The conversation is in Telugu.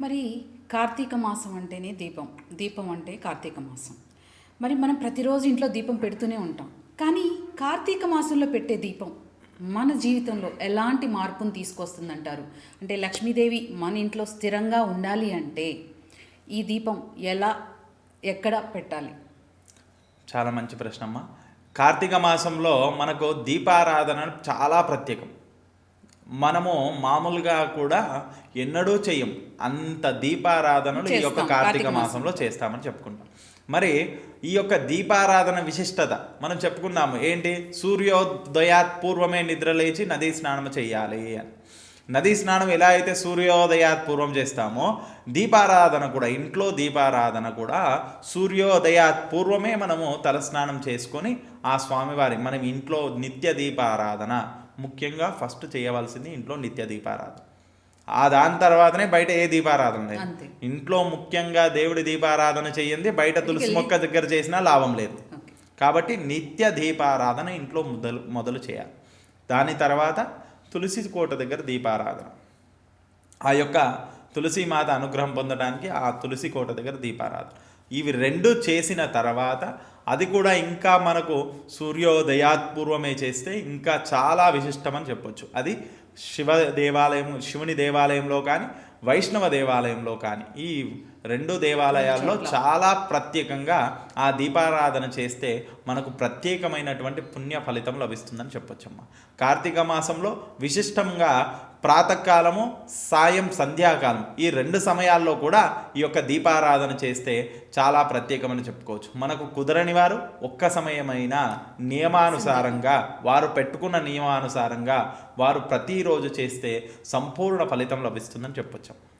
మరి కార్తీక మాసం అంటేనే దీపం. దీపం అంటే కార్తీక మాసం. మరి మనం ప్రతిరోజు ఇంట్లో దీపం పెడుతూనే ఉంటాం. కానీ కార్తీక మాసంలో పెట్టే దీపం మన జీవితంలో ఎలాంటి మార్పును తీసుకొస్తుందంటారు? అంటే లక్ష్మీదేవి మన ఇంట్లో స్థిరంగా ఉండాలి అంటే ఈ దీపం ఎలా ఎక్కడ పెట్టాలి? చాలా మంచి ప్రశ్న అమ్మ కార్తీక మాసంలో మనకు దీపారాధన చాలా ప్రత్యేకం. మనము మామూలుగా కూడా ఎన్నడూ చెయ్యం అంత దీపారాధనలు ఈ యొక్క కార్తీక మాసంలో చేస్తామని చెప్పుకుంటాం. మరి ఈ యొక్క దీపారాధన విశిష్టత మనం చెప్పుకున్నాము ఏంటి? సూర్యోదయాత్ పూర్వమే నిద్ర లేచి నదీ స్నానం చేయాలి అని. నదీ స్నానం ఎలా అయితే సూర్యోదయాత్ పూర్వం చేస్తామో దీపారాధన కూడా ఇంట్లో దీపారాధన కూడా సూర్యోదయాత్ పూర్వమే మనము తలస్నానం చేసుకొని ఆ స్వామివారి మనం ఇంట్లో నిత్య దీపారాధన ముఖ్యంగా ఫస్ట్ చేయవలసింది ఇంట్లో నిత్య దీపారాధన. ఆ దాని తర్వాతనే బయట ఏ దీపారాధన. ఇంట్లో ముఖ్యంగా దేవుడి దీపారాధన చేయండి బయట తులసి మొక్క దగ్గర చేసినా లాభం లేదు. కాబట్టి నిత్య దీపారాధన ఇంట్లో మొదలు మొదలు చేయాలి. దాని తర్వాత తులసి కోట దగ్గర దీపారాధన. ఆ యొక్క తులసి మాత అనుగ్రహం పొందడానికి ఆ తులసి కోట దగ్గర దీపారాధన. ఇవి రెండు చేసిన తర్వాత అది కూడా ఇంకా మనకు సూర్యోదయాత్ పూర్వమే చేస్తే ఇంకా చాలా విశిష్టమని చెప్పొచ్చు. అది శివ దేవాలయం శివుని దేవాలయంలో కానీ వైష్ణవ దేవాలయంలో కానీ ఈ రెండు దేవాలయాల్లో చాలా ప్రత్యేకంగా ఆ దీపారాధన చేస్తే మనకు ప్రత్యేకమైనటువంటి పుణ్య ఫలితం లభిస్తుందని చెప్పొచ్చమ్మా. కార్తీక మాసంలో విశిష్టంగా ప్రాతకాలము సాయం సంధ్యాకాలం ఈ రెండు సమయాల్లో కూడా ఈ యొక్క దీపారాధన చేస్తే చాలా ప్రత్యేకమని చెప్పుకోవచ్చు. మనకు కుదరని వారు ఒక్క సమయమైన నియమానుసారంగా వారు పెట్టుకున్న నియమానుసారంగా వారు ప్రతిరోజు చేస్తే సంపూర్ణ ఫలితం లభిస్తుందని చెప్పొచ్చు.